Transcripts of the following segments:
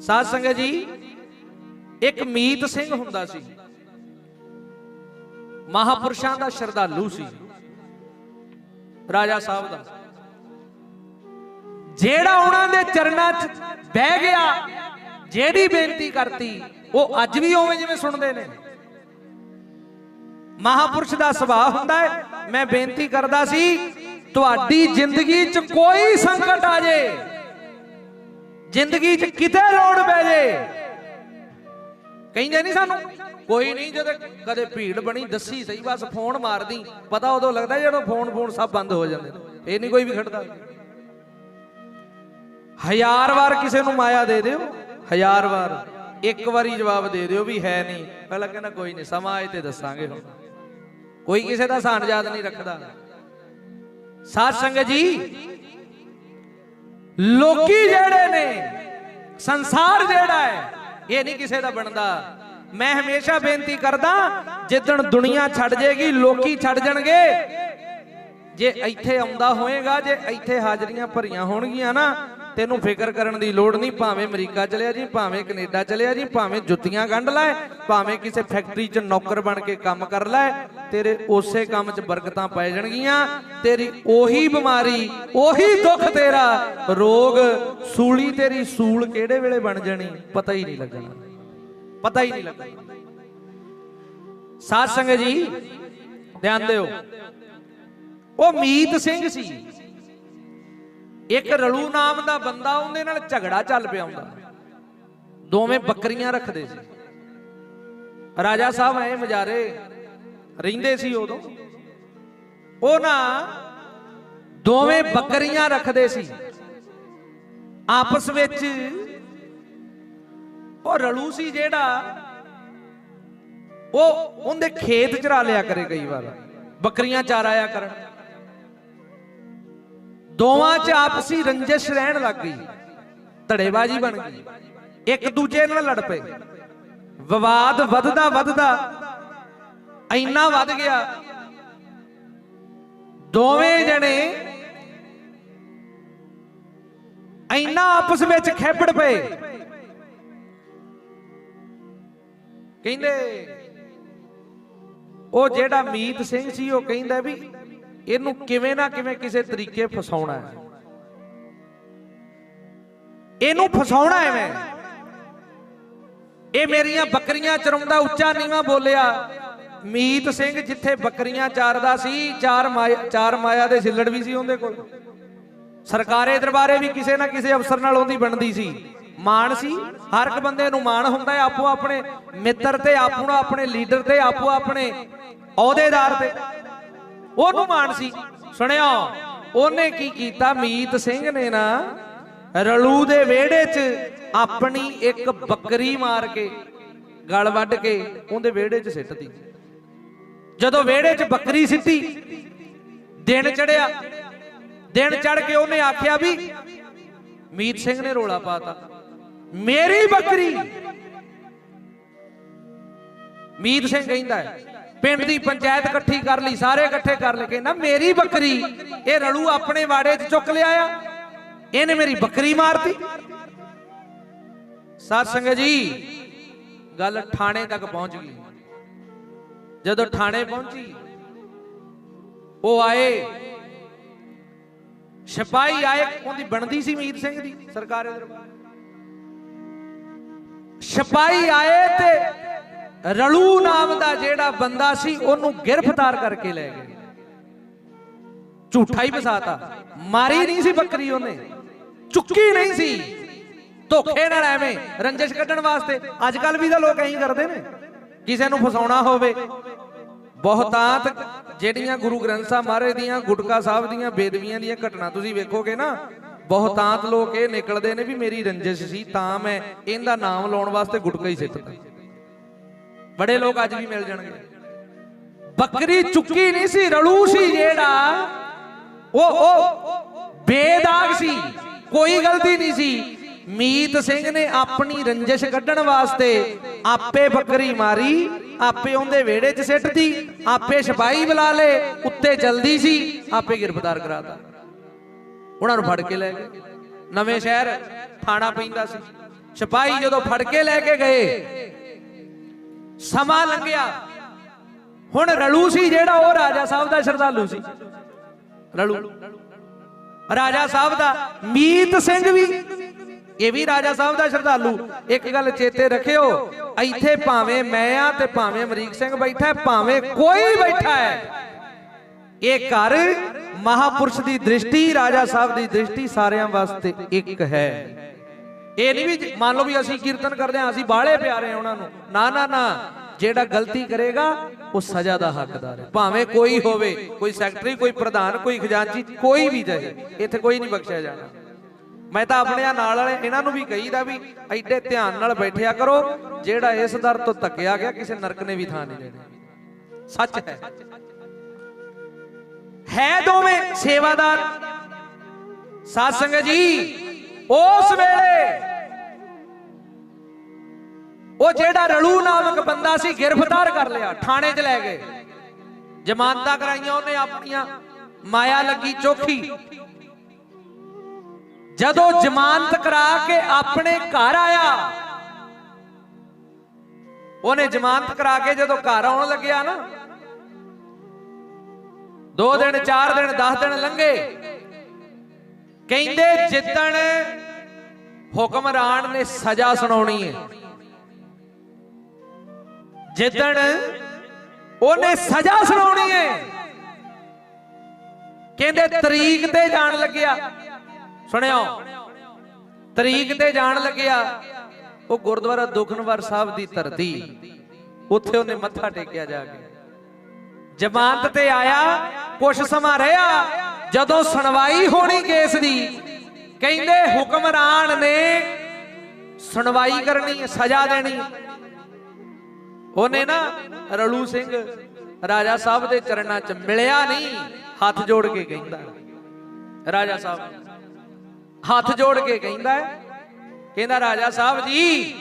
ਸਾਧ ਸੰਗਤ ਜੀ, ਇੱਕ ਮੀਤ ਸਿੰਘ ਹੁੰਦਾ ਸੀ। ਮਹਾਪੁਰਸ਼ਾਂ ਦਾ ਸ਼ਰਧਾਲੂ ਸੀ। ਰਾਜਾ ਸਾਹਿਬ ਦਾ। ਜਿਹੜਾ ਉਹਨਾਂ ਦੇ ਚਰਨਾਂ 'ਚ ਬਹਿ ਗਿਆ ਜਿਹੜੀ ਬੇਨਤੀ ਕਰਤੀ, ਉਹ ਅੱਜ ਵੀ ਉਵੇਂ ਜਿਵੇਂ ਸੁਣਦੇ ਨੇ। ਮਹਾਪੁਰਸ਼ ਦਾ ਸੁਭਾਅ ਹੁੰਦਾ ਹੈ, ਮੈਂ ਬੇਨਤੀ ਕਰਦਾ ਸੀ, ਤੁਹਾਡੀ ਜ਼ਿੰਦਗੀ 'ਚ ਕੋਈ ਸੰਕਟ ਆ ਜੇ। ਜ਼ਿੰਦਗੀ 'ਚ ਕਿਤੇ ਲੋੜ ਪੈ ਜੇ। ਕਹਿੰਦੇ ਨਹੀਂ ਸਾਨੂੰ, ਕੋਈ ਨਹੀਂ ਜਦੋਂ ਕਦੇ ਭੀੜ ਬਣੀ, ਦੱਸੀ ਸਹੀ, ਬਸ ਫੋਨ ਮਾਰਦੀ। ਪਤਾ ਉਦੋਂ ਲੱਗਦਾ ਜਦੋਂ ਫੋਨ ਫੋਨ ਸਭ ਬੰਦ ਹੋ ਜਾਂਦੇ। ਨੇ ਇਹ ਨਹੀਂ ਕੋਈ ਵੀ ਖੜਦਾ। ਹਜ਼ਾਰ ਵਾਰ ਕਿਸੇ ਨੂੰ ਮਾਇਆ ਦੇ ਦਿਓ, ਹਜ਼ਾਰ ਵਾਰ। ਇੱਕ ਵਾਰੀ ਜਵਾਬ ਦੇ ਦਿਓ ਵੀ ਹੈ ਨਹੀਂ ਪਹਿਲਾਂ ਕਹਿੰਦਾ ਕੋਈ ਨਹੀਂ ਸਮਾਂ ਆਏ ਤੇ ਦੱਸਾਂਗੇ ਹੁਣ। ਕੋਈ ਕਿਸੇ ਦਾ ਸਾਨ ਯਾਦ ਨਹੀਂ ਰੱਖਦਾ। ਸਾਧ ਸੰਗਤ ਜੀ ਲੋਕੀ ਜਿਹੜੇ ਨੇ, ਸੰਸਾਰ ਜਿਹੜਾ ਹੈ, ਇਹ ਨਹੀਂ ਕਿਸੇ ਦਾ ਬਣਦਾ। ਮੈਂ ਹਮੇਸ਼ਾ ਬੇਨਤੀ ਕਰਦਾ, ਜਿੱਦਣ ਦੁਨੀਆ ਛੱਡ ਜੇਗੀ, ਲੋਕੀ ਛੱਡ ਜਾਣਗੇ। ਜੇ ਇੱਥੇ ਆਉਂਦਾ ਹੋਏਗਾ, ਜੇ ਇੱਥੇ ਹਾਜ਼ਰੀਆਂ ਭਰੀਆਂ ਹੋਣਗੀਆਂ ਨਾ ਤੈਨੂੰ ਫਿਕਰ ਕਰਨ ਦੀ ਲੋੜ ਨਹੀਂ, ਭਾਵੇਂ ਅਮਰੀਕਾ ਚਲਿਆ ਜੀ ਭਾਵੇਂ ਕੈਨੇਡਾ ਚਲਿਆ ਜੀ ਭਾਵੇਂ ਜੁੱਤੀਆਂ ਗੰਢ ਲੈ ਭਾਵੇਂ ਕਿਸੇ ਫੈਕਟਰੀ 'ਚ ਨੌਕਰ ਬਣ ਕੇ ਕੰਮ ਕਰ ਲੈ ਤੇਰੇ ਉਸੇ ਕੰਮ 'ਚ ਬਰਕਤਾਂ ਪੈ ਜਾਣਗੀਆਂ, ਤੇਰੀ ਉਹੀ ਬਿਮਾਰੀ, ਉਹੀ ਦੁੱਖ ਤੇਰਾ, ਰੋਗ ਸੂਲੀ ਤੇਰੀ ਸੂਲ ਕਿਹੜੇ ਵੇਲੇ ਬਣ ਜਾਣੀ, ਪਤਾ ਹੀ ਨਹੀਂ ਲੱਗਣਾ। ਪਤਾ ਹੀ ਨਹੀਂ ਲੱਗਣਾ। ਸਾਧ ਸੰਗਤ ਜੀ, ਧਿਆਨ ਦਿਓ, ਉਹ ਮੀਤ ਸਿੰਘ ਸੀ। ਇੱਕ ਰਲੂ ਨਾਮ ਦਾ ਬੰਦਾ ਉਹਦੇ ਨਾਲ ਝਗੜਾ ਚੱਲ ਪਿਆ ਹੁੰਦਾ। ਦੋਵੇਂ ਬੱਕਰੀਆਂ ਰੱਖਦੇ ਸੀ। ਰਾਜਾ ਸਾਹਿਬ ਐ ਮਜਾਰੇ ਰਹਿੰਦੇ ਸੀ ਉਦੋਂ। ਉਹ ਨਾ ਦੋਵੇਂ ਬੱਕਰੀਆਂ ਰੱਖਦੇ ਸੀ। ਆਪਸ ਵਿੱਚ ਉਹ ਰਲੂ ਸੀ ਜਿਹੜਾ ਉਹ ਉਹਦੇ ਖੇਤ ਚਰਾ ਲਿਆ ਕਰੇ ਕਈ ਵਾਰ। ਬੱਕਰੀਆਂ ਚਾਰਾਇਆ ਕਰਨ। ਦੋਵਾਂ 'ਚ ਆਪਸੀ ਰੰਜਿਸ਼ ਰਹਿਣ ਲੱਗ ਗਈ। ਧੜੇਬਾਜ਼ੀ ਬਣ ਗਈ। ਇੱਕ ਦੂਜੇ ਨਾਲ ਲੜ ਪਏ। ਵਿਵਾਦ ਵੱਧਦਾ ਵੱਧਦਾ ਇੰਨਾ ਵੱਧ ਗਿਆ। ਦੋਵੇਂ ਜਣੇ ਇੰਨਾ ਆਪਸ ਵਿੱਚ ਖੇਪੜ ਪਏ। ਕਹਿੰਦੇ, ਉਹ ਜਿਹੜਾ ਮੀਤ ਸਿੰਘ ਸੀ, ਉਹ ਕਹਿੰਦਾ ਵੀ ਇਹਨੂੰ ਕਿਵੇਂ ਨਾ ਕਿਵੇਂ ਕਿਸੇ ਤਰੀਕੇ ਫਸਾਉਣਾ ਹੈ। ਇਹਨੂੰ ਫਸਾਉਣਾ ਹੈ ਇਹ ਮੇਰੀਆਂ ਬੱਕਰੀਆਂ ਚਰਾਉਂਦਾ ਉੱਚਾ ਨੀਵਾ ਬੋਲਿਆ। ਮੀਤ ਸਿੰਘ ਜਿੱਥੇ ਬੱਕਰੀਆਂ ਚਾਰਦਾ ਸੀ, ਚਾਰ ਮਾਇਆ ਚਾਰ ਮਾਇਆ ਦੇ ਸਿੱਲੜ ਵੀ ਸੀ ਉਹਦੇ ਕੋਲ। ਸਰਕਾਰੇ ਦਰਬਾਰੇ ਵੀ ਕਿਸੇ ਨਾ ਕਿਸੇ ਅਫਸਰ ਨਾਲ ਉਹਦੀ ਬਣਦੀ ਸੀ। ਮਾਣ ਸੀ। ਹਰ ਇੱਕ ਬੰਦੇ ਨੂੰ ਮਾਣ ਹੁੰਦਾ ਹੈ ਆਪੋ ਆਪਣੇ ਮਿੱਤਰ ਤੇ ਆਪੋ ਆਪਣੇ ਲੀਡਰ ਤੇ, ਆਪੋ ਆਪਣੇ ਅਹੁਦੇਦਾਰ ਤੇ। ਉਹਨੂੰ ਮਾਣ ਸੀ। ਸੁਣਿਆ ਉਹਨੇ ਕੀ ਕੀਤਾ? ਮੀਤ ਸਿੰਘ ਨੇ ਨਾ ਰਲੂ ਦੇ ਵਿਹੜੇ 'ਚ ਆਪਣੀ ਇੱਕ ਬੱਕਰੀ ਮਾਰ ਕੇ, ਗਲ ਵੱਢ ਕੇ ਉਹਦੇ ਵਿਹੜੇ 'ਚ ਸਿੱਟਤੀ। ਜਦੋਂ ਵਿਹੜੇ 'ਚ ਬੱਕਰੀ ਸਿੱਟੀ, ਦਿਨ ਚੜਿਆ। ਦਿਨ ਚੜ ਕੇ ਉਹਨੇ ਆਖਿਆ ਵੀ, ਮੀਤ ਸਿੰਘ ਨੇ ਰੋਲਾ ਪਾਤਾ, ਮੇਰੀ ਬੱਕਰੀ! ਮੀਤ ਸਿੰਘ ਕਹਿੰਦਾ ਹੈ ਪਿੰਡ ਦੀ ਪੰਚਾਇਤ ਇਕੱਠੀ ਕਰ ਲਈ, ਸਾਰੇ ਇਕੱਠੇ ਕਰ ਲਏ ਨਾ ਮੇਰੀ ਬੱਕਰੀ, ਇਹ ਰਲੂ ਆਪਣੇ ਵਾੜੇ 'ਚ ਚੁੱਕ ਲਿਆ ਆ। ਇਹਨੇ ਮੇਰੀ ਬੱਕਰੀ ਮਾਰਤੀ। ਸਾਧ ਸੰਗਤ ਜੀ, ਗੱਲ ਥਾਣੇ ਤੱਕ ਪਹੁੰਚ ਗਈ। ਜਦੋਂ ਥਾਣੇ ਪਹੁੰਚੀ, ਉਹ ਆਏ। ਸਿਪਾਹੀ ਆਏ, ਉਹਦੀ ਬਣਦੀ ਸੀ ਮੀਤ ਸਿੰਘ ਦੀ, ਸਰਕਾਰੇ ਦਰਬਾਰ। ਸਿਪਾਹੀ ਆਏ ਤੇ ਰਲੂ ਨਾਮ ਦਾ ਜਿਹੜਾ ਬੰਦਾ ਸੀ, ਉਹਨੂੰ ਗ੍ਰਿਫਤਾਰ ਕਰਕੇ ਲੈ ਗਏ। ਝੂਠਾ ਹੀ ਫਸਾਤਾ। ਮਾਰੀ ਨਹੀਂ ਸੀ ਬੱਕਰੀ ਉਹਨੇ। ਚੁੱਕੀ ਨਹੀਂ ਸੀ। ਧੋਖੇ ਨਾਲ ਐਵੇਂ ਰੰਜਿਸ਼ ਕੱਢਣ ਵਾਸਤੇ। ਅੱਜ ਕੱਲ ਵੀ ਤਾਂ ਲੋਕ ਐਂ ਕਰਦੇ ਨੇ। ਕਿਸੇ ਨੂੰ ਫਸਾਉਣਾ ਹੋਵੇ। ਬਹੁਤਾਤ ਜਿਹੜੀਆਂ ਗੁਰੂ ਗ੍ਰੰਥ ਸਾਹਿਬ ਮਹਾਰਾਜ ਦੀਆਂ, ਗੁਟਕਾ ਸਾਹਿਬ ਦੀਆਂ, ਬੇਦਵੀਆਂ ਦੀਆਂ ਘਟਨਾ ਤੁਸੀਂ ਵੇਖੋਗੇ ਨਾ, ਬਹੁਤਾਤ ਲੋਕ ਇਹ ਨਿਕਲਦੇ ਨੇ ਵੀ ਮੇਰੀ ਰੰਜਿਸ਼ ਸੀ, ਤਾਂ ਮੈਂ ਇਹਦਾ ਨਾਮ ਲਾਉਣ ਵਾਸਤੇ ਗੁਟਕਾ ਹੀ ਸਿੱਟਦਾ। ਬੜੇ ਲੋਕ ਅੱਜ ਵੀ ਮਿਲ ਜਾਣਗੇ। ਬੱਕਰੀ ਚੁੱਕੀ ਨਹੀਂ ਸੀ, ਰਲੂ ਸੀ ਜਿਹੜਾ, ਉਹ ਉਹ ਬੇਦਾਗ ਸੀ, ਕੋਈ ਗਲਤੀ ਨਹੀਂ ਸੀ। ਮੀਤ ਸਿੰਘ ਨੇ ਆਪਣੀ ਰੰਜਿਸ਼ ਕੱਢਣ ਵਾਸਤੇ ਆਪੇ ਬੱਕਰੀ ਮਾਰੀ, ਆਪੇ ਉਹਦੇ ਵਿਹੜੇ 'ਚ ਸਿੱਟਦੀ ਆਪੇ ਸਿਪਾਹੀ ਬੁਲਾ ਲੇ ਉੱਤੇ ਜਲਦੀ ਸੀ, ਆਪੇ ਗ੍ਰਿਫਤਾਰ ਕਰਾਤਾ। ਉਹਨਾਂ ਨੂੰ ਫੜ ਕੇ ਲੈ ਗਏ। ਨਵੇਂ ਸ਼ਹਿਰ, ਥਾਣਾ ਪੈਂਦਾ ਸੀ। ਸਿਪਾਹੀ ਜਦੋਂ ਫੜ ਕੇ ਲੈ ਕੇ ਗਏ ਸਮਾਂ ਲੰਘਿਆ। ਹੁਣ ਰਲੂ ਸੀ ਜਿਹੜਾ ਉਹ ਰਾਜਾ ਸਾਹਿਬ ਦਾ ਸ਼ਰਧਾਲੂ ਸੀ। ਰਲੂ। ਰਾਜਾ ਸਾਹਿਬ ਦਾ, ਮੀਤ ਸਿੰਘ ਵੀ। ਇਹ ਵੀ ਰਾਜਾ ਸਾਹਿਬ ਦਾ ਸ਼ਰਧਾਲੂ। ਇੱਕ ਗੱਲ ਚੇਤੇ ਰੱਖਿਓ, ਇੱਥੇ ਭਾਵੇਂ ਮੈਂ ਆ ਤੇ ਭਾਵੇਂ ਅਮਰੀਕ ਸਿੰਘ ਬੈਠਾ, ਭਾਵੇਂ ਕੋਈ ਬੈਠਾ ਹੈ। ਇਹ ਘਰ ਮਹਾਪੁਰਸ਼ ਦੀ ਦ੍ਰਿਸ਼ਟੀ, ਰਾਜਾ ਸਾਹਿਬ ਦੀ ਦ੍ਰਿਸ਼ਟੀ ਸਾਰਿਆਂ ਵਾਸਤੇ ਇੱਕ ਹੈ। ਇਹ ਨਹੀਂ ਵੀ ਮੰਨ ਲਓ ਵੀ ਅਸੀਂ ਕੀਰਤਨ ਕਰਦੇ ਹਾਂ, ਅਸੀਂ ਬਾਹਲੇ ਪਿਆਰੇ ਹਾਂ ਉਹਨਾਂ ਨੂੰ। ਨਾ ਨਾ ਨਾ। ਜਿਹੜਾ ਗਲਤੀ ਕਰੇਗਾ, ਉਹ ਸਜ਼ਾ ਦਾ ਹੱਕਦਾਰ ਹੈ। ਭਾਵੇਂ ਕੋਈ ਹੋਵੇ, ਕੋਈ ਸੈਕਟਰੀ, ਕੋਈ ਪ੍ਰਧਾਨ, ਕੋਈ ਖਜ਼ਾਨਚੀ, ਕੋਈ ਵੀ ਜਾਏ, ਇੱਥੇ ਕੋਈ ਨਹੀਂ ਬਖਸ਼ਿਆ ਜਾਣਾ। ਮੈਂ ਤਾਂ ਆਪਣੇ ਨਾਲ ਵਾਲੇ, ਇਹਨਾਂ ਨੂੰ ਵੀ ਕਹੀਦਾ ਵੀ ਐਡੇ ਧਿਆਨ ਨਾਲ ਬੈਠਿਆ ਕਰੋ, ਜਿਹੜਾ ਇਸ ਦਰ ਤੋਂ ਧੱਕਿਆ ਗਿਆ, ਕਿਸੇ ਨਰਕ ਨੇ ਵੀ ਥਾਂ ਨਹੀਂ ਲੈਣੀ। ਸੱਚ ਹੈ। ਹੈ ਦੋਵੇਂ ਸੇਵਾਦਾਰ। ਸਾਧ ਸੰਗਤ ਜੀ ਉਸ ਵੇਲੇ ਉਹ ਜਿਹੜਾ ਰਲੂ ਨਾਮਕ ਬੰਦਾ ਸੀ, ਗ੍ਰਿਫਤਾਰ ਕਰ ਲਿਆ, ਥਾਣੇ 'ਚ ਲੈ ਗਏ। ਜ਼ਮਾਨਤਾਂ ਕਰਾਈਆਂ ਉਹਨੇ ਆਪਣੀਆਂ, ਮਾਇਆ ਲੱਗੀ ਚੋਖੀ। ਜਦੋਂ ਜ਼ਮਾਨਤ ਕਰਾ ਕੇ ਆਪਣੇ ਘਰ ਆਇਆ, ਉਹਨੇ ਜ਼ਮਾਨਤ ਕਰਾ ਕੇ ਜਦੋਂ ਘਰ ਆਉਣ ਲੱਗਿਆ ਨਾ, ਦੋ ਦਿਨ, ਚਾਰ ਦਿਨ 10 ਦਿਨ ਲੰਘੇ। ਕਹਿੰਦੇ ਜਿੱਦਣ ਹੁਕਮਰਾਨ ਨੇ ਸਜ਼ਾ ਸੁਣਾਉਣੀ ਹੈ, ਜਿੱਦਣ ਉਹਨੇ ਸਜ਼ਾ ਸੁਣਾਉਣੀ ਹੈ, ਕਹਿੰਦੇ ਤਰੀਕ ਤੇ ਜਾਣ ਲੱਗਿਆ। ਸੁਣਿਓ, ਤਰੀਕ ਤੇ ਜਾਣ ਲੱਗਿਆ। ਉਹ ਗੁਰਦੁਆਰਾ ਦੁਖਨਵਾਰ ਸਾਹਿਬ ਦੀ ਧਰਤੀ, ਉੱਥੇ ਉਹਨੇ ਮੱਥਾ ਟੇਕਿਆ ਜਾ ਕੇ। ਜ਼ਮਾਨਤ ਤੇ ਆਇਆ, ਕੁਛ ਸਮਾਂ ਰਿਹਾ ਜਦੋਂ ਸੁਣਵਾਈ ਹੋਣੀ ਕੇਸ ਦੀ ਕਹਿੰਦੇ ਹੁਕਮਰਾਨ ਨੇ ਸੁਣਵਾਈ ਕਰਨੀ ਹੈ, ਸਜ਼ਾ ਦੇਣੀ। ਉਹਨੇ ਨਾ ਰਲੂ ਸਿੰਘ ਰਾਜਾ ਸਾਹਿਬ ਦੇ ਚਰਨਾਂ 'ਚ ਮਿਲਿਆ ਨਹੀਂ ਹੱਥ ਜੋੜ ਕੇ ਕਹਿੰਦਾ। ਰਾਜਾ ਸਾਹਿਬ ਹੱਥ ਜੋੜ ਕੇ ਕਹਿੰਦਾ ਕਹਿੰਦਾ ਰਾਜਾ ਸਾਹਿਬ ਜੀ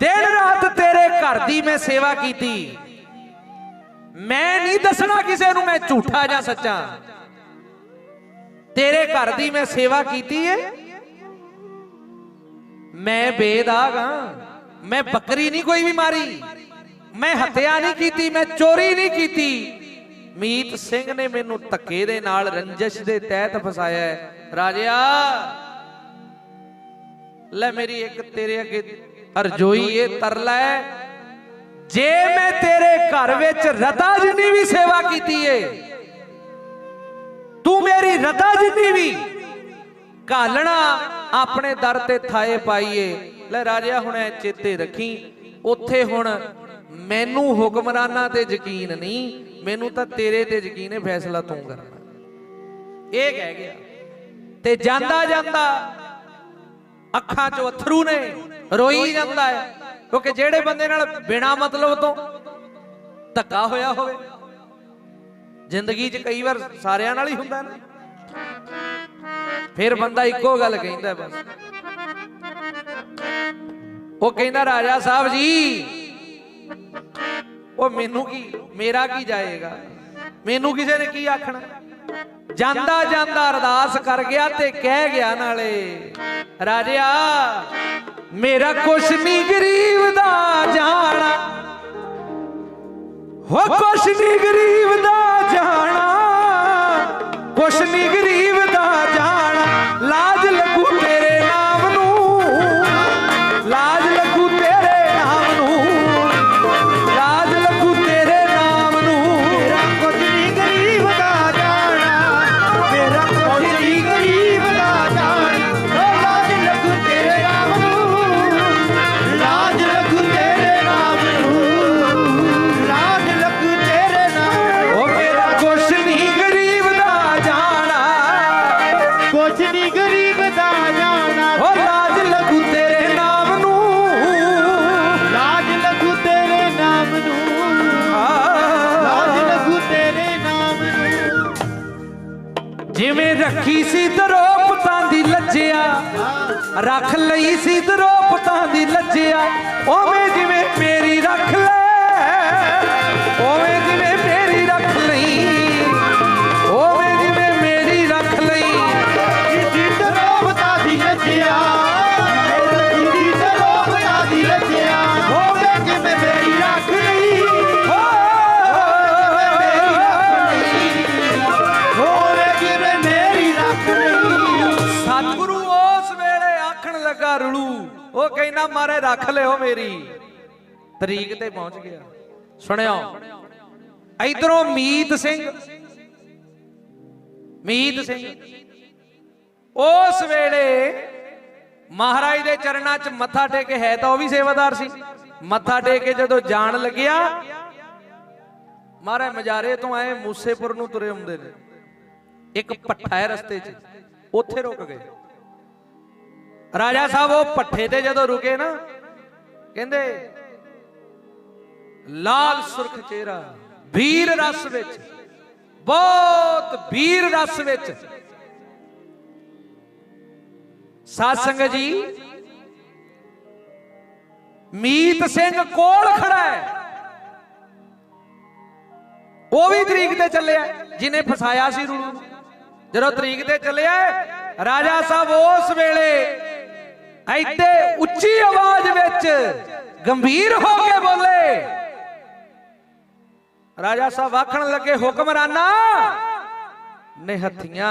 ਦਿਨ ਰਾਤ ਤੇਰੇ ਘਰ ਦੀ ਮੈਂ ਸੇਵਾ ਕੀਤੀ। ਮੈਂ ਨਹੀਂ ਦੱਸਣਾ ਕਿਸੇ ਨੂੰ ਮੈਂ ਝੂਠਾ ਜਾਂ ਸੱਚਾ। ਤੇਰੇ ਘਰ ਦੀ ਮੈਂ ਸੇਵਾ ਕੀਤੀ ਏ? ਮੈਂ ਬੇਦਾਗਾ ਮੈਂ ਬੱਕਰੀ ਨਹੀਂ ਕੋਈ ਵੀ ਮਾਰੀ। ਮੈਂ ਹੱਤਿਆ ਨਹੀਂ ਕੀਤੀ, ਮੈਂ ਚੋਰੀ ਨਹੀਂ ਕੀਤੀ। ਮੀਤ ਸਿੰਘ ਨੇ ਮੈਨੂੰ ਧੱਕੇ ਦੇ ਨਾਲ ਰੰਜਸ਼ ਦੇ ਤਹਿਤ ਫਸਾਇਆ ਹੈ। ਰਾਜਿਆ, ਲੈ ਮੇਰੀ ਇੱਕ ਤੇਰੇ ਅੱਗੇ ਅਰਜ਼ੋਈ ਇਹ ਤਰਲਾ ਹੈ ਜੇ ਮੈਂ ਤੇਰੇ ਘਰ ਵਿੱਚ ਰਤਾ ਜਿੰਨੀ ਵੀ ਸੇਵਾ ਕੀਤੀ ਏ ਤੂੰ ਮੇਰੀ ਰਤਾ ਜਿੰਨੀ ਵੀ। ਘਾਲਣਾ ਆਪਣੇ ਦਰ ਤੇ ਥਾਏ ਪਾਈਏ। ਲੈ ਰਾਜਿਆ, ਹੁਣ ਐ ਚੇਤੇ ਰੱਖੀ। ਉੱਥੇ ਹੁਣ ਮੈਨੂੰ ਹੁਕਮਰਾਨਾਂ ਤੇ ਯਕੀਨ ਨਹੀਂ। ਮੈਨੂੰ ਤਾਂ ਤੇਰੇ ਤੇ ਯਕੀਨ ਹੈ, ਫੈਸਲਾ ਤੂੰ ਕਰਨਾ। ਇਹ ਕਹਿ ਗਿਆ। ਤੇ ਜਾਂਦਾ ਜਾਂਦਾ ਅੱਖਾਂ ਚ ਅਥਰੂ ਨੇ, ਰੋਈ ਜਾਂਦਾ ਹੈ। ਕਿਉਂਕਿ ਜਿਹੜੇ ਬੰਦੇ ਨਾਲ ਬਿਨਾ ਮਤਲਬ ਤੋਂ ਧੱਕਾ ਹੋਇਆ ਹੋਵੇ ਜ਼ਿੰਦਗੀ 'ਚ ਕਈ ਵਾਰ ਸਾਰਿਆਂ ਨਾਲ ਹੀ ਹੁੰਦਾ ਨਾ। ਫਿਰ ਬੰਦਾ ਇੱਕੋ ਗੱਲ ਕਹਿੰਦਾ ਬਸ। ਉਹ ਕਹਿੰਦਾ, ਰਾਜਾ ਸਾਹਿਬ ਜੀ, ਉਹ ਮੈਨੂੰ ਕੀ, ਮੇਰਾ ਕੀ ਜਾਏਗਾ? ਮੈਨੂੰ ਕਿਸੇ ਨੇ ਕੀ ਆਖਣਾ? ਜਾਂਦਾ ਜਾਂਦਾ ਅਰਦਾਸ ਕਰ ਗਿਆ ਤੇ ਕਹਿ ਗਿਆ ਨਾਲੇ, ਰਾਜਿਆ, ਮੇਰਾ ਕੁਛ ਨਹੀਂ ਗਰੀਬ ਦਾ ਜਾਣਾ। ਹੋ ਕੁਛ ਨਹੀਂ ਗਰੀਬ ਕੁਛ ਜਿਵੇਂ ਰੱਖੀ ਸੀ ਦਰੋਪਤਾਂ ਦੀ ਲੱਜਿਆ, ਰੱਖ ਲਈ ਸੀ ਦਰੋਪਤਾਂ ਦੀ ਲੱਜਿਆ ਓਵੇਂ ਜਿਵੇਂ ਮੇਰੀ ਰੱਖ ਲੈ ਉਹ ਕਹਿੰਦਾ ਮਾਰੇ ਰੱਖ ਲਿਓ ਮੇਰੀ। ਤਰੀਕ ਤੇ ਪਹੁੰਚ ਗਿਆ। ਸੁਣਿਓ, ਇਧਰੋਂ ਮੀਤ ਸਿੰਘ ਮੀਤ ਸਿੰਘ, ਉਸ ਵੇਲੇ ਮਹਾਰਾਜ ਦੇ ਚਰਨਾਂ 'ਚ ਮੱਥਾ ਟੇਕੇ ਹੈ ਤਾਂ ਉਹ ਵੀ ਸੇਵਾਦਾਰ ਸੀ। ਮੱਥਾ ਟੇਕ ਕੇ ਜਦੋਂ ਜਾਣ ਲੱਗਿਆ ਮਹਾਰਾਜ ਮਜਾਰੇ ਤੋਂ ਆਏ ਮੂਸੇਪੁਰ ਨੂੰ ਤੁਰੇ ਆਉਂਦੇ ਨੇ। ਇੱਕ ਪੱਠਾ ਹੈ ਰਸਤੇ 'ਚ, ਉੱਥੇ ਰੁਕ ਗਏ। ਰਾਜਾ ਸਾਹਿਬ, ਉਹ ਪੱਠੇ ਤੇ ਜਦੋਂ ਰੁਕੇ ਨਾ, ਕਹਿੰਦੇ, ਲਾਲ ਸੁਰਖ ਚਿਹਰਾ, ਵੀਰ ਰਸ ਵਿੱਚ, ਬਹੁਤ ਵੀਰ ਰਸ ਵਿੱਚ। ਸਾਧ ਸੰਗਤ ਜੀ, ਮੀਤ ਸਿੰਘ ਕੋਲ ਖੜਾ ਹੈ। ਉਹ ਵੀ ਤਰੀਕ ਤੇ ਚੱਲਿਆ ਜਿਨੇ ਫਸਾਇਆ ਸੀ ਰੂਲੂ ਜਦੋਂ ਤਰੀਕ ਤੇ ਚੱਲਿਆ, ਰਾਜਾ ਸਾਹਿਬ ਉਸ ਵੇਲੇ ਐਡੇ ਉੱਚੀ ਆਵਾਜ਼ ਵਿੱਚ ਗੰਭੀਰ ਹੋ ਕੇ ਬੋਲੇ। ਰਾਜਾ ਸਾਹਿਬ ਆਖਣ ਲੱਗੇ, ਹੁਕਮਰਾਨਾ, ਨੇ ਹੱਥੀਆਂ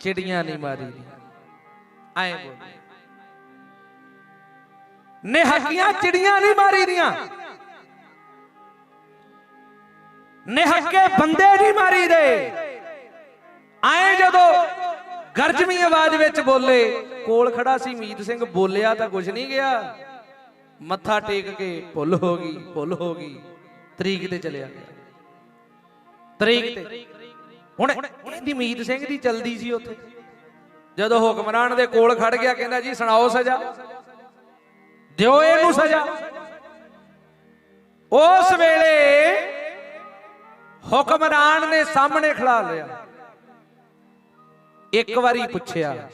ਚਿੜੀਆਂ ਨਹੀਂ ਮਾਰੀ ਆਏ ਬੋਲੇ। ਨੇ ਹੱਕੀਆਂ ਚਿੜੀਆਂ ਨਹੀਂ ਮਾਰੀ ਦੀਆਂ ਨਿਹੱਕੇ ਬੰਦੇ ਨਹੀਂ ਮਾਰੀ ਦੇ ਆਏ ਜਦੋਂ ਗਰਜਵੀਂ ਆਵਾਜ਼ ਵਿੱਚ ਬੋਲੇ ਕੋਲ ਖੜਾ ਸੀ, ਮੀਤ ਸਿੰਘ ਬੋਲਿਆ ਤਾਂ ਕੁਝ ਨਹੀਂ ਗਿਆ। ਮੱਥਾ ਟੇਕ ਕੇ ਭੁੱਲ ਹੋ ਗਈ, ਭੁੱਲ ਹੋ ਗਈ। ਤਰੀਕ ਤੇ ਚਲਿਆ ਗਿਆ। ਤਰੀਕ ਤੇ। ਹੁਣ ਇਹਦੀ ਮੀਤ ਸਿੰਘ ਦੀ ਚਲਦੀ ਸੀ ਉੱਥੇ। ਜਦੋਂ ਹੁਕਮਰਾਨ ਦੇ ਕੋਲ ਖੜ ਗਿਆ, ਕਹਿੰਦਾ, ਜੀ, ਸੁਣਾਓ ਸਜ਼ਾ। ਦਿਓ ਇਹਨੂੰ ਸਜ਼ਾ। ਉਸ ਵੇਲੇ ਹੁਕਮਰਾਨ ਨੇ ਸਾਹਮਣੇ ਖੜਾ ਲਿਆ। ਇੱਕ ਵਾਰੀ ਪੁੱਛਿਆ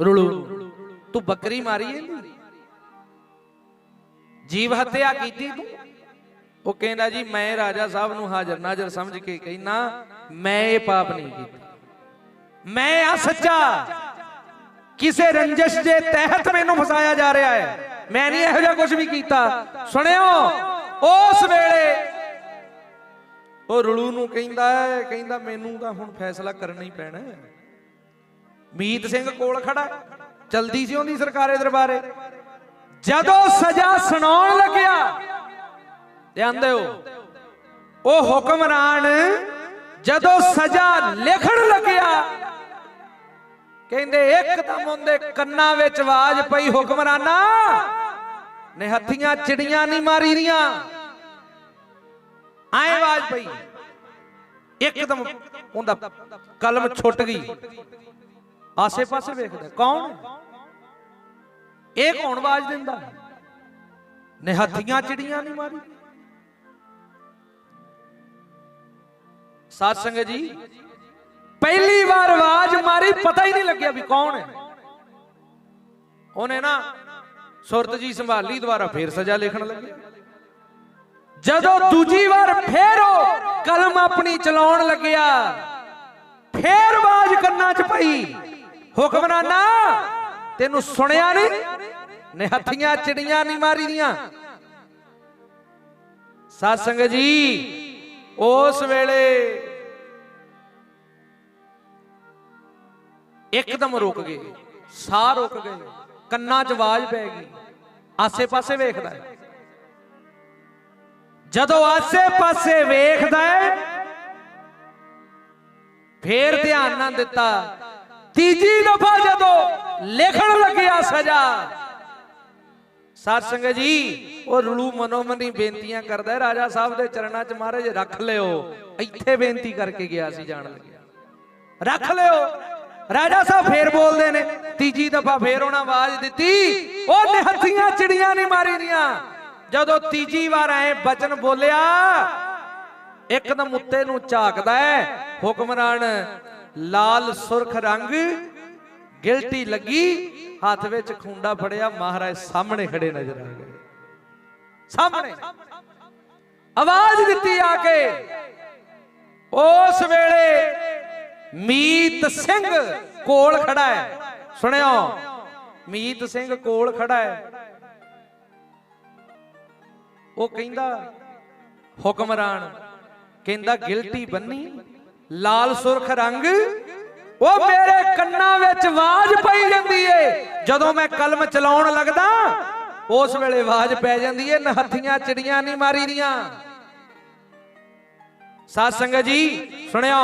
ਰੁਲੂ। ਤੂੰ ਬੱਕਰੀ ਮਾਰੀ ਇਹਦੀ ਜੀਵ ਹੱਤਿਆ ਕੀਤੀ ਤੂੰ? ਉਹ ਕਹਿੰਦਾ ਜੀ, ਮੈਂ ਰਾਜਾ ਸਾਹਿਬ ਨੂੰ ਹਾਜ਼ਰ, ਨਾਜ਼ਰ ਸਮਝ ਕੇ ਕਹਿਣਾ ਮੈਂ ਇਹ ਪਾਪ ਨਹੀਂ ਕੀਤਾ। ਮੈਂ ਆ ਸੱਚਾ। ਕਿਸੇ ਰੰਜਸ਼ ਦੇ ਤਹਿਤ ਮੈਨੂੰ ਫਸਾਇਆ ਜਾ ਰਿਹਾ ਹੈ। ਮੈਂ ਨਹੀਂ ਇਹੋ ਜਿਹਾ ਕੁਝ ਵੀ ਕੀਤਾ। ਸੁਣਿਓ, ਉਸ ਵੇਲੇ ਉਹ ਰੁਲੂ ਨੂੰ ਕਹਿੰਦਾ ਕਹਿੰਦਾ ਮੈਨੂੰ ਤਾਂ ਹੁਣ ਫੈਸਲਾ ਕਰਨਾ ਹੀ ਪੈਣਾ ਹੈ। ਮੀਤ ਸਿੰਘ ਕੋਲ ਖੜਾ, ਚਲਦੀ ਸੀ ਉਹਦੀ ਸਰਕਾਰੇ ਦਰਬਾਰੇ। ਜਦੋਂ ਸਜ਼ਾ ਸੁਣਾਉਣ ਲੱਗਿਆ ਧਿਆਨ ਦਿਓ ਉਹ ਹੁਕਮਰਾਨ ਜਦੋਂ ਸਜ਼ਾ ਲਿਖਣ ਲੱਗਿਆ, ਕਹਿੰਦੇ ਇੱਕਦਮ ਉਹਦੇ ਕੰਨਾਂ ਵਿੱਚ ਆਵਾਜ਼ ਪਈ, ਹੁਕਮਰਾਨਾ, ਨੇ ਹੱਥੀਆਂ ਚਿੜੀਆਂ ਨਹੀਂ ਮਾਰੀ ਦੀਆਂ। ਆਏ ਆਵਾਜ਼ ਪਈ। ਇੱਕਦਮ ਉਹਦਾ ਕਲਮ ਛੁੱਟ ਗਈ। ਆਸੇ-ਪਾਸੇ ਵੇਖਦਾ। ਕੌਣ ਇਹ ਕੌਣ ਆਵਾਜ਼ ਦਿੰਦਾ? ਨਿਹੱਥੀਆਂ ਚਿੜੀਆਂ ਨਹੀਂ ਮਾਰੀ। ਸਾਧ ਸੰਗਤ ਜੀ, ਪਹਿਲੀ ਵਾਰ ਆਵਾਜ਼ ਮਾਰੀ, ਪਤਾ ਹੀ ਨਹੀਂ ਲੱਗਿਆ ਵੀ ਕੌਣ ਹੈ। ਉਹਨੇ ਨਾ ਸੁਰਤ ਜੀ ਸੰਭਾਲੀ ਦੁਬਾਰਾ ਫੇਰ ਸਜ਼ਾ ਲਿਖਣ ਲੱਗਿਆ ਜਦੋਂ ਦੂਜੀ ਵਾਰ ਫੇਰ ਉਹ ਕਲਮ ਆਪਣੀ ਚਲਾਉਣ ਲੱਗਿਆ, ਫੇਰ ਆਵਾਜ਼ ਕੰਨਾਂ 'ਚ ਪਈ। ਹੁਕਮਰਾਨਾ ਤੈਨੂੰ ਸੁਣਿਆ ਨਹੀਂ ਨੇ ਹੱਥੀਆਂ ਚਿੜੀਆਂ ਨਹੀਂ ਮਾਰੀ ਦੀਆਂ। ਸਾਧ ਸੰਗਤ ਜੀ, ਉਸ ਵੇਲੇ ਇੱਕਦਮ ਰੁਕ ਗਏ। ਸਾਹ ਰੁਕ ਗਏ। ਕੰਨਾਂ 'ਚ ਆਵਾਜ਼ ਪੈ ਗਈ। ਆਸੇ-ਪਾਸੇ ਵੇਖਦਾ ਹੈ। ਜਦੋਂ ਆਸੇ-ਪਾਸੇ ਵੇਖਦਾ ਹੈ, ਫੇਰ ਧਿਆਨ ਨਾ ਦਿੱਤਾ। ਤੀਜੀ ਦਫਾ ਜਦੋਂ ਲਿਖਣ ਲੱਗਿਆ ਸਜ਼ਾ। ਸਾਧ ਸੰਗਤ ਜੀ, ਉਹ ਰੁਲੂ ਮਨੋਮਨੀ ਬੇਨਤੀਆਂ ਕਰਦਾ ਰਾਜਾ ਸਾਹਿਬ ਦੇ ਚਰਨਾਂ 'ਚ ਮਹਾਰਾਜ ਰੱਖ ਲਿਓ। ਇੱਥੇ ਬੇਨਤੀ ਕਰਕੇ ਗਿਆ ਸੀ ਜਾਣ ਲੱਗਿਆ ਰੱਖ ਲਿਓ। ਰਾਜਾ ਸਾਹਿਬ ਫੇਰ ਬੋਲਦੇ ਨੇ, ਤੀਜੀ ਦਫਾ ਫੇਰ ਉਹਨਾਂ ਆਵਾਜ਼ ਦਿੱਤੀ। ਉਹ ਨਿਹੱਥੀਆਂ ਚਿੜੀਆਂ ਨਹੀਂ ਮਾਰੀ ਦੀਆਂ। ਜਦੋਂ ਤੀਜੀ ਵਾਰ ਆਏ, ਬਚਨ ਬੋਲਿਆ ਇੱਕਦਮ ਉੱਤੇ ਨੂੰ ਝਾਕਦਾ ਹੈ, ਹੁਕਮਰਾਨ ਲਾਲ ਸੁਰਖ ਰੰਗ, ਗਿਲਟੀ ਲੱਗੀ, ਹੱਥ ਵਿੱਚ ਖੁੰਡਾ ਫੜਿਆ, ਮਹਾਰਾਜ ਸਾਹਮਣੇ ਖੜੇ ਨਜ਼ਰ ਆ ਗਏ। ਸਾਹਮਣੇ। ਆਵਾਜ਼ ਦਿੱਤੀ ਆ ਕੇ। ਉਸ ਵੇਲੇ ਮੀਤ ਸਿੰਘ ਕੋਲ ਖੜਾ ਹੈ। ਸੁਣਿਓ, ਮੀਤ ਸਿੰਘ ਕੋਲ ਖੜਾ ਹੈ। ਉਹ ਕਹਿੰਦਾ, ਹੁਕਮਰਾਨ, ਕਹਿੰਦਾ ਗਿਲਟੀ ਬੰਨੀ? ਲਾਲ ਸੁਰਖ ਰੰਗ, ਉਹ ਮੇਰੇ ਕੰਨਾਂ ਵਿੱਚ ਆਵਾਜ਼ ਪਈ ਜਾਂਦੀ ਏ। ਜਦੋਂ ਮੈਂ ਕਲਮ ਚਲਾਉਣ ਲੱਗਦਾ, ਉਸ ਵੇਲੇ ਆਵਾਜ਼ ਪੈ ਜਾਂਦੀ ਏ ਨਹੱਥੀਆਂ ਚਿੜੀਆਂ ਨਹੀਂ ਮਾਰੀ ਸਾਧ ਸੰਗਤ ਜੀ, ਸੁਣਿਓ,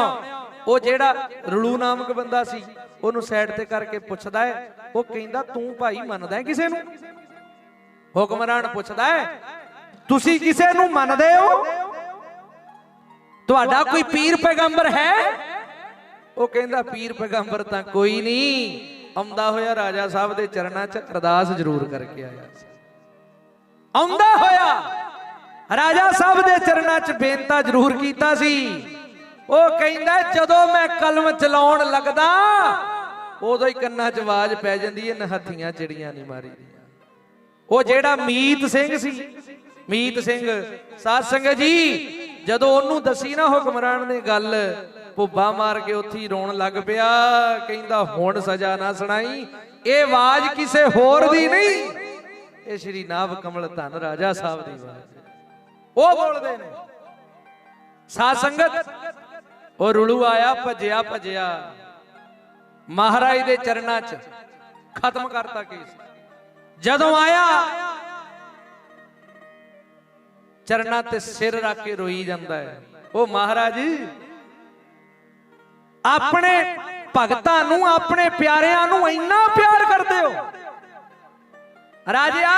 ਉਹ ਜਿਹੜਾ ਰਲੂ ਨਾਮਕ ਬੰਦਾ ਸੀ, ਉਹਨੂੰ ਸਾਈਡ ਤੇ ਕਰਕੇ ਪੁੱਛਦਾ ਹੈ ਉਹ ਕਹਿੰਦਾ, ਤੂੰ ਭਾਈ ਮੰਨਦਾ ਹੈ ਕਿਸੇ ਨੂੰ? ਹੁਕਮਰਾਨ ਪੁੱਛਦਾ ਹੈ ਤੁਸੀਂ ਕਿਸੇ ਨੂੰ ਮੰਨਦੇ ਹੋ? ਤੁਹਾਡਾ ਕੋਈ ਪੀਰ ਪੈਗੰਬਰ ਹੈ? ਉਹ ਕਹਿੰਦਾ ਪੀਰ ਪੈਗੰਬਰ ਤਾਂ ਕੋਈ ਨਹੀਂ। ਆਉਂਦਾ ਹੋਇਆ ਰਾਜਾ ਸਾਹਿਬ ਦੇ ਚਰਨਾਂ 'ਚ ਅਰਦਾਸ ਜ਼ਰੂਰ ਕਰਕੇ ਆਇਆ ਆਉਂਦਾ ਹੋਇਆ ਰਾਜਾ ਸਾਹਿਬ ਦੇ ਚਰਨਾਂ 'ਚ ਬੇਨਤਾ ਜ਼ਰੂਰ ਕੀਤਾ ਸੀ। ਉਹ ਕਹਿੰਦਾ ਜਦੋਂ ਮੈਂ ਕਲਮ ਚਲਾਉਣ ਲੱਗਦਾ ਉਦੋਂ ਹੀ ਕੰਨਾਂ 'ਚ ਆਵਾਜ਼ ਪੈ ਜਾਂਦੀ ਹੈ ਨਹੱਥੀਆਂ ਚਿੜੀਆਂ ਨਹੀਂ ਮਾਰੀ ਦੀਆਂ ਉਹ ਜਿਹੜਾ ਮੀਤ ਸਿੰਘ ਸੀ ਮੀਤ ਸਿੰਘ ਸਾਧ ਸੰਗਤ ਜੀ ਜਦੋਂ ਉਹਨੂੰ ਦਸੀ ਨਾ ਹੁਕਮਰਾਨ ਨੇ ਗੱਲ, ਭੁੱਬਾ ਮਾਰ ਕੇ ਉੱਥੇ ਰੋਣ ਲੱਗ ਪਿਆ, ਕਹਿੰਦਾ, ਹੁਣ ਸਜ਼ਾ ਨਾ ਸੁਣਾਈ, ਇਹ ਆਵਾਜ਼ ਕਿਸੇ ਹੋਰ ਦੀ ਨਹੀਂ। ਇਹ ਸ਼੍ਰੀ ਨਾਭ ਕਮਲ ਧਨ ਰਾਜਾ ਸਾਹਿਬ ਦੀ ਆਵਾਜ਼ ਉਹ ਬੋਲਦੇ ਨੇ, ਸਾਧ ਸੰਗਤ, ਉਹ ਰੁਲੂ ਆਇਆ, ਭਜਿਆ ਭਜਿਆ। ਮਹਾਰਾਜ ਦੇ ਚਰਨਾਂ 'ਚ ਖਤਮ ਕਰਤਾ ਕੇਸ। ਜਦੋਂ ਆਇਆ ਚਰਨਾਂ ਤੇ ਸਿਰ ਰੱਖ ਕੇ ਰੋਈ ਜਾਂਦਾ ਹੈ। ਉਹ ਮਹਾਰਾਜ, ਆਪਣੇ ਭਗਤਾਂ ਨੂੰ, ਆਪਣੇ ਪਿਆਰਿਆਂ ਨੂੰ ਇੰਨਾ ਪਿਆਰ ਕਰਦੇ ਹੋ। ਰਾਜਿਆ,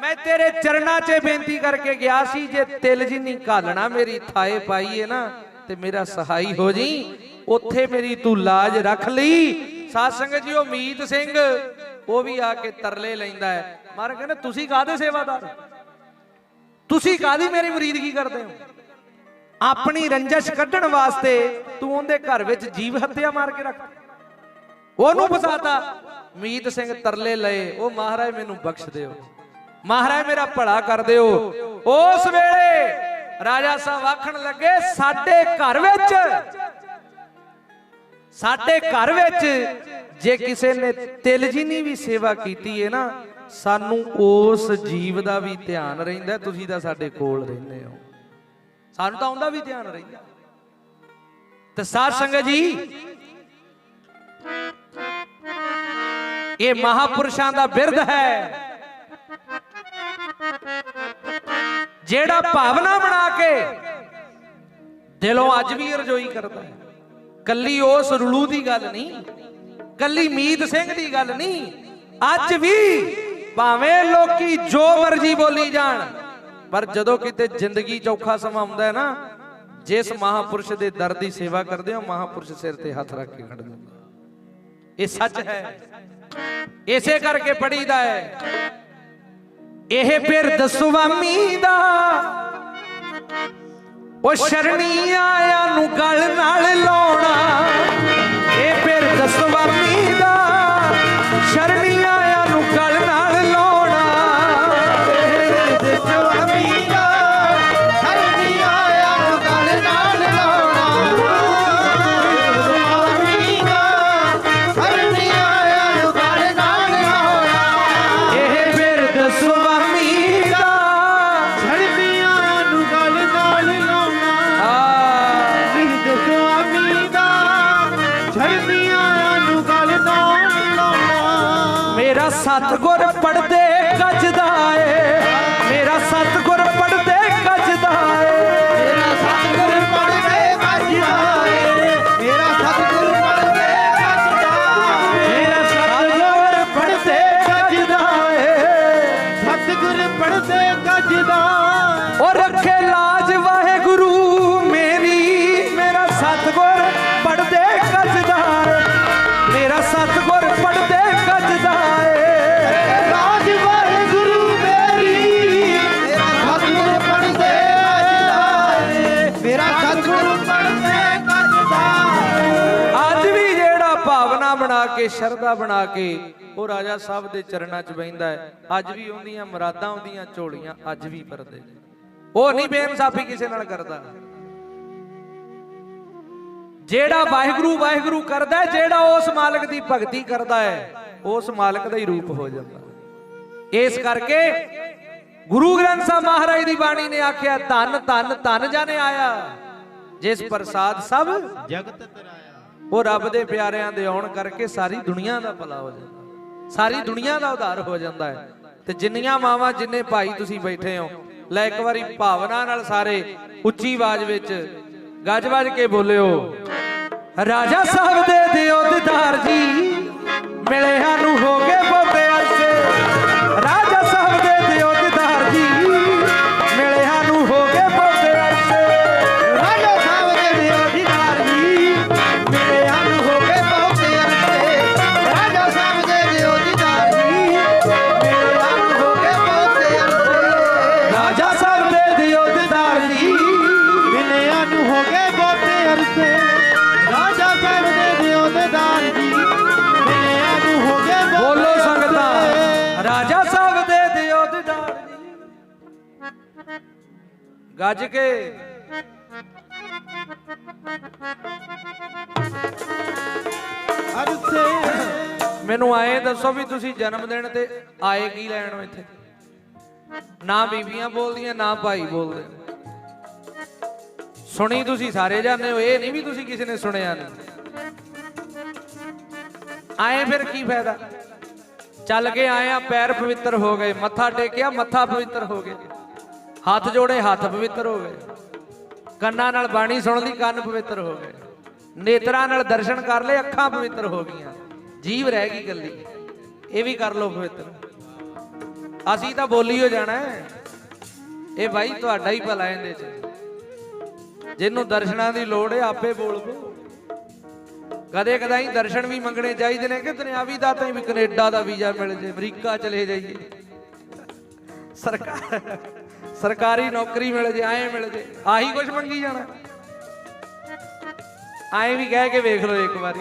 ਮੈਂ ਤੇਰੇ ਚਰਨਾਂ 'ਚ ਬੇਨਤੀ ਕਰਕੇ ਗਿਆ ਸੀ, ਜੇ ਤਿਲ ਜੀ ਜਿੰਨੀ ਘਾਲਣਾ, ਮੇਰੀ ਥਾਏ ਪਾਈਏ ਨਾ, ਤੇ ਮੇਰਾ ਸਹਾਈ ਹੋ ਜੀ। ਉੱਥੇ ਮੇਰੀ ਤੂੰ ਲਾਜ ਰੱਖ ਲਈ। ਸਾਧ ਸੰਗਤ ਜੀ, ਉਹ ਮੀਤ ਸਿੰਘ, ਉਹ ਵੀ ਆ ਕੇ ਤਰਲੇ ਲੈਂਦਾ ਹੈ। ਮਾਰ ਕਹਿੰਦਾ, ਤੁਸੀਂ ਕਾਹਦੇ ਸੇਵਾਦਾਰ ਤੁਸੀਂ ਕਾਦੀ ਮੇਰੀ ਮੁਰੀਦਗੀ ਕਰਦੇ ਹੋ? ਆਪਣੀ ਰੰਜਸ਼ ਕੱਢਣ ਵਾਸਤੇ ਤੂੰ ਉਹਦੇ ਘਰ ਵਿੱਚ ਜੀਵ ਹੱਤਿਆ ਮਾਰ ਕੇ ਰੱਖ। ਉਹਨੂੰ ਫਸਾਤਾ। ਮੀਤ ਸਿੰਘ ਤਰਲੇ ਲਏ। ਉਹ ਮਹਾਰਾਜ ਮੈਨੂੰ ਬਖਸ਼ ਦਿਓ। ਮਹਾਰਾਜ ਮੇਰਾ ਭਲਾ ਕਰ ਦਿਓ। ਉਸ ਵੇਲੇ ਰਾਜਾ ਸਾਹਿਬ ਆਖਣ ਲੱਗੇ, ਸਾਡੇ ਘਰ ਵਿੱਚ, ਸਾਡੇ ਘਰ ਵਿੱਚ ਜੇ ਕਿਸੇ ਨੇ ਤਿਲ ਜਿਨੀ ਵੀ ਸੇਵਾ ਕੀਤੀ ਹੈ ਨਾ ਸਾਨੂੰ ਉਸ ਜੀਵ ਦਾ ਵੀ ਧਿਆਨ ਰਹਿੰਦਾ, ਤੁਸੀਂ ਤਾਂ ਸਾਡੇ ਕੋਲ ਰਹਿੰਦੇ ਹੋ। ਸਾਨੂੰ ਤਾਂ ਉਹਦਾ ਵੀ ਧਿਆਨ ਰਹਿੰਦਾ। ਤੇ ਸਾਧ ਸੰਗਤ ਜੀ, ਇਹ ਮਹਾਪੁਰਸ਼ਾਂ ਦਾ ਬਿਰਧ ਹੈ। ਜਿਹੜਾ ਭਾਵਨਾ ਬਣਾ ਕੇ ਦਿਲੋਂ ਅੱਜ ਵੀ ਰਜੋਈ ਕਰਦਾ ਹੈ। ਕੱਲੀ ਉਸ ਰੁਲੂ ਦੀ ਗੱਲ ਨਹੀਂ, ਕੱਲੀ ਮੀਤ ਸਿੰਘ ਦੀ ਗੱਲ ਨਹੀਂ, ਅੱਜ ਵੀ ਭਾਵੇਂ ਲੋਕੀ ਜੋ ਮਰਜ਼ੀ ਬੋਲੀ ਜਾਣ, ਪਰ ਜਦੋਂ ਕਿਤੇ ਜ਼ਿੰਦਗੀ ਚੌਖਾ ਸਮਾਂ ਆਉਂਦਾ ਹੈ ਨਾ, ਜਿਸ ਮਹਾਪੁਰਸ਼ ਦੇ ਦਰ ਦੀ ਸੇਵਾ ਕਰਦੇ ਹੋ, ਮਹਾਪੁਰਸ਼ ਸਿਰ ਤੇ ਹੱਥ ਰੱਖ ਕੇ ਖੜ ਜਾਂਦਾ। ਇਹ ਸੱਚ ਹੈ। ਇਸੇ ਕਰਕੇ ਪੜੀਦਾ ਹੈ। ਇਹ ਬਿਰਦ ਸੁਆਮੀ ਦਾ, ਉਹ ਸ਼ਰਣੀ ਆਇਆ ਨੂੰ ਗਲ ਨਾਲ ਲਾਉਣਾ। ਇਹ ਬਿਰਦ ਸੁਆਮੀ ਦਾ ਸ਼ਰਣੀ ਕੇ ਸ਼ਰਧਾ ਬਣਾ ਕੇ ਉਹ ਰਾਜਾ ਸਾਹਿਬ ਦੇ ਚਰਨਾਂ 'ਚ ਬੈਂਦਾ ਹੈ। ਅੱਜ ਵੀ ਉਹਦੀਆਂ ਮੁਰਾਦਾਂ, ਉਹਦੀਆਂ ਝੋਲੀਆਂ ਅੱਜ ਵੀ ਪਰਦੇ ਉਹ ਨਹੀਂ ਬੇਇਨਸਾਫੀ ਕਿਸੇ ਨਾਲ ਕਰਦਾ। ਜਿਹੜਾ ਵਾਹਿਗੁਰੂ ਵਾਹਿਗੁਰੂ ਕਰਦਾ ਹੈ, ਜਿਹੜਾ ਉਸ ਮਾਲਕ ਦੀ ਭਗਤੀ ਕਰਦਾ ਹੈ, ਉਸ ਮਾਲਕ ਦਾ ਹੀ ਰੂਪ ਹੋ ਜਾਂਦਾ। ਇਸ ਕਰਕੇ ਗੁਰੂ ਗ੍ਰੰਥ ਸਾਹਿਬ ਮਹਾਰਾਜ ਦੀ ਬਾਣੀ ਨੇ ਆਖਿਆ, ਧੰਨ ਧੰਨ, ਧਨ ਜਾਣੇ ਆਇਆ, ਜਿਸ ਪ੍ਰਸਾਦ ਸਭ ਜਗਤ ਤਰਾਇਆ। ਉਹ ਰੱਬ ਦੇ ਪਿਆਰਿਆਂ ਦੇ ਆਉਣ ਕਰਕੇ ਸਾਰੀ ਦੁਨੀਆ ਦਾ ਭਲਾ ਹੋ ਜਾਂਦਾ। ਸਾਰੀ ਦੁਨੀਆ ਦਾ ਉਧਾਰ ਹੋ ਜਾਂਦਾ ਹੈ। ਤੇ ਜਿੰਨੀਆਂ ਮਾਵਾਂ, ਜਿੰਨੇ ਭਾਈ ਤੁਸੀਂ ਬੈਠੇ ਹੋ, ਲੈ ਇੱਕ ਵਾਰੀ ਭਾਵਨਾ ਨਾਲ ਸਾਰੇ ਉੱਚੀ ਆਵਾਜ਼ ਵਿੱਚ ਗੱਜ ਵੱਜ ਕੇ ਬੋਲਿਓ, ਰਾਜਾ ਸਾਹਿਬ ਦੇ ਦਿਓ ਦਿਦਾਰ ਜੀ, ਮਿਲਿਆ ਨੂੰ ਹੋ ਗਏ ਬਹੁਤੇ ਗੱਜ ਕੇ। ਅਰਸੇ ਮੈਨੂੰ ਆਏ ਦੱਸੋ ਵੀ ਤੁਸੀਂ ਜਨਮ ਦਿਨ ਤੇ ਆਏ ਕੀ ਲੈਣ ਹੋ ਇੱਥੇ? ਨਾ ਬੀਬੀਆਂ ਬੋਲਦੀਆਂ ਨਾ ਭਾਈ ਬੋਲਦੇ। ਸੁਣੀ ਤੁਸੀਂ ਸਾਰੇ ਜਾਂਦੇ ਹੋ ਇਹ ਨਹੀਂ ਵੀ ਤੁਸੀਂ ਕਿਸੇ ਨੇ ਸੁਣਿਆ ਨਹੀਂ। ਆਏ ਫਿਰ ਕੀ ਫਾਇਦਾ? ਚੱਲ ਕੇ ਆਏ ਆ ਪੈਰ ਪਵਿੱਤਰ ਹੋ ਗਏ ਮੱਥਾ ਟੇਕਿਆ ਮੱਥਾ ਪਵਿੱਤਰ ਹੋ ਗਿਆ ਹੱਥ ਜੋੜੇ, ਹੱਥ ਪਵਿੱਤਰ ਹੋ ਗਏ ਕੰਨਾਂ ਨਾਲ ਬਾਣੀ ਸੁਣ ਲਈ ਕੰਨ ਪਵਿੱਤਰ ਹੋ ਗਏ ਨੇਤਰਾਂ ਨਾਲ ਦਰਸ਼ਨ ਕਰ ਲਏ, ਅੱਖਾਂ ਪਵਿੱਤਰ ਹੋ ਗਈਆਂ। ਜੀਵ ਰਹਿ ਗਈ ਗੱਲੀ ਇਹ ਵੀ ਕਰ ਲਓ ਪਵਿੱਤਰ। ਅਸੀਂ ਤਾਂ ਬੋਲੀ ਹੋ ਜਾਣਾ ਇਹ ਭਾਈ ਤੁਹਾਡਾ ਹੀ ਭਲਾ ਇਹਦੇ ਚ। ਜਿਹਨੂੰ ਦਰਸ਼ਨਾਂ ਦੀ ਲੋੜ ਹੈ, ਆਪੇ ਬੋਲ ਪੋ ਕਦੇ ਕਦਾਈ ਦਰਸ਼ਨ ਵੀ ਮੰਗਣੇ ਚਾਹੀਦੇ ਨੇ ਕਿ ਦੁਨਿਆਵੀ ਦਾਤਾਂ ਹੀ ਵੀ ਕੈਨੇਡਾ ਦਾ ਵੀਜ਼ਾ ਮਿਲ ਜੇ, ਅਮਰੀਕਾ ਚਲੇ ਜਾਈਏ। ਸਰਕਾਰ ਸਰਕਾਰੀ ਨੌਕਰੀ ਮਿਲ ਜੇ, ਐਂ ਮਿਲ ਜੇ, ਆਹੀ ਕੁਝ ਮੰਗੀ ਜਾਣਾ। ਐਂ ਵੀ ਕਹਿ ਕੇ ਵੇਖ ਲਓ ਇੱਕ ਵਾਰੀ।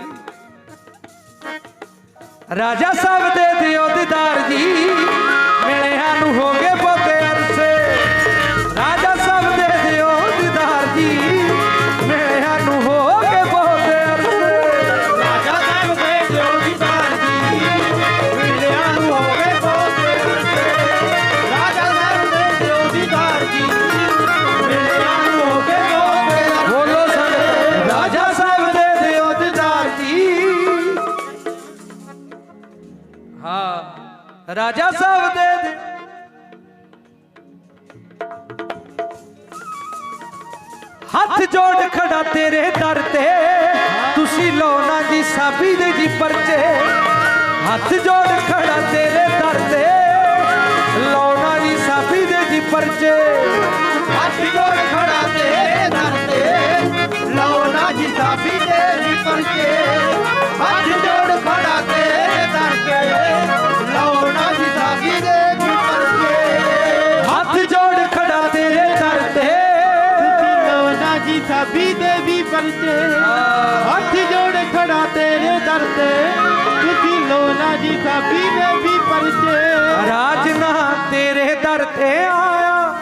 ਰਾਜਾ ਸਾਹਿਬ ਦੇ ਦਿਓ ਦਿਦਾਰ ਜੀ, ਮਿਲਿਆ ਨੂੰ ਹੋ ਗਏ ਰਾਜਾ ਸਾਹਿਬ ਦੇ ਦਿਓ ਹੱਥ ਜੋੜ ਖੜਾ ਤੇਰੇ ਦਰ ਤੇ। ਤੁਸੀਂ ਲਓ ਜੀ ਸਾਬੀ ਦੇ ਜੀ ਪਰਚੇ। ਹੱਥ ਜੋੜ ਖੜਾ ਤੇਰੇ ਦਰ ਤੇ। ਲਓ ਜੀ ਸਾਬੀ ਦੇ ਜੀ ਪਰਚੇ। ਹੱਥ ਜੋੜ ਖੜਾ ਤੇਰੇ ਦਰ ਤੇ। ਲਓ ਜੀ ਸਾਬੀ ਦੇ ਜੀ ਪਰਚੇ। ਵੀ ਹੱਥ ਜੋੜ ਖੜਾ ਤੇਰੇ ਦਰ ਤੇ। ਤੁਸੀਂ ਲਓ ਨਾ ਜੀ ਸਾਬੀ ਦੇ ਵੀ ਪਰਚੇ। ਰਾਜਨਾ ਤੇਰੇ ਦਰ ਤੇ ਆਇਆ।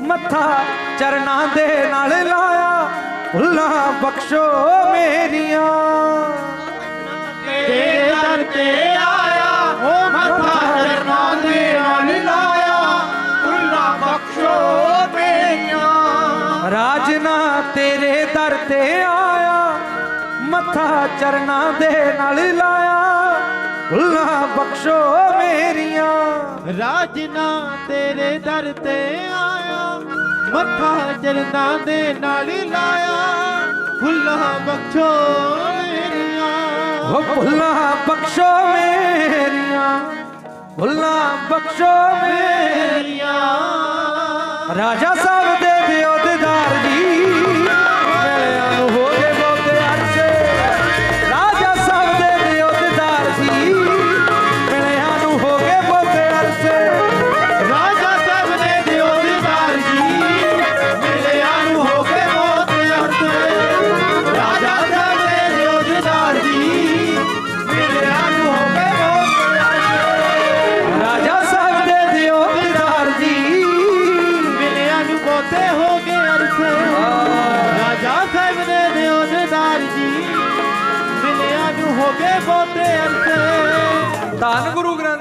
ਮੱਥਾ ਚਰਨਾਂ ਦੇ ਨਾਲ ਲਾਇਆ। ਭੁੱਲਾਂ ਬਖਸ਼ੋ ਮੇਰੀਆਂ। ਤੇਰੇ ਦਰ ਤੇ ਆਇਆ ਮੱਥਾ ਚਰਨਾਂ ਦੇ ਨਾਲ ਲਾਇਆ। ਭੁੱਲਾਂ ਬਖਸ਼ੋ ਮੇਰੀਆਂ। ਰਾਜਨਾ ਤੇਰੇ ਦਰ ਤੇ ਆਇਆ ਮੱਥਾ ਚਰਨਾਂ ਦੇ ਨਾਲ ਲਾਇਆ। ਫੁੱਲਾਂ ਬਖਸ਼ੋ ਮੇਰੀਆਂ। ਹੋ ਬਖਸ਼ੋ ਮੇਰੀਆਂ ਭੁੱਲਾਂ ਬਖਸ਼ੋ ਮੇਰੀਆਂ। ਰਾਜਾ ਸਾਹਿਬ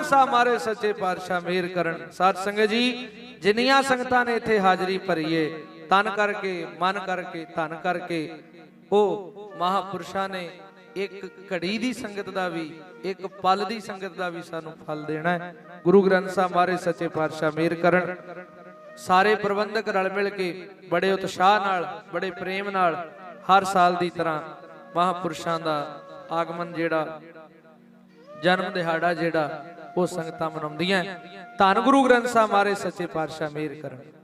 ਗੁਰੂ ਸਾਹਿਬ ਮਾਰੇ ਸੱਚੇ ਪਾਤਸ਼ਾਹ ਮਿਹਰ ਕਰਨ। ਸਾਧ ਸੰਗਤ ਜੀ, ਜਿੰਨੀਆਂ ਸੰਗਤਾਂ ਨੇ ਇੱਥੇ ਹਾਜ਼ਰੀ ਭਰੀਏ ਤਨ ਕਰਕੇ, ਮਨ ਕਰਕੇ, ਧਨ ਕਰਕੇ, ਉਹ ਮਹਾਪੁਰਸ਼ਾਂ ਨੇ ਇੱਕ ਘੜੀ ਦੀ ਸੰਗਤ ਦਾ ਵੀ, ਇੱਕ ਪਲ ਦੀ ਸੰਗਤ ਦਾ ਵੀ ਸਾਨੂੰ ਫਲ ਦੇਣਾ ਹੈ। ਗੁਰੂ ਗ੍ਰੰਥ ਸਾਹਿਬ ਮਾਰੇ ਸੱਚੇ ਪਾਤਸ਼ਾਹ ਮੇਰ ਕਰਨ। ਸਾਰੇ ਪ੍ਰਬੰਧਕ ਰਲ ਮਿਲ ਕੇ ਬੜੇ ਉਤਸ਼ਾਹ ਨਾਲ, ਬੜੇ ਪ੍ਰੇਮ ਨਾਲ ਹਰ ਸਾਲ ਦੀ ਤਰ੍ਹਾਂ ਮਹਾਪੁਰਸ਼ਾਂ ਦਾ ਆਗਮਨ ਜਿਹੜਾ, ਜਨਮ ਦਿਹਾੜਾ ਜਿਹੜਾ ਉਹ ਸੰਗਤਾਂ ਮਨਾਉਂਦੀਆਂ ਧੰਨ ਗੁਰੂ ਗ੍ਰੰਥ ਸਾਹਿਬ ਮਹਾਰਾਜ ਸੱਚੇ ਪਾਤਸ਼ਾਹ ਮੇਰ ਕਰਨ।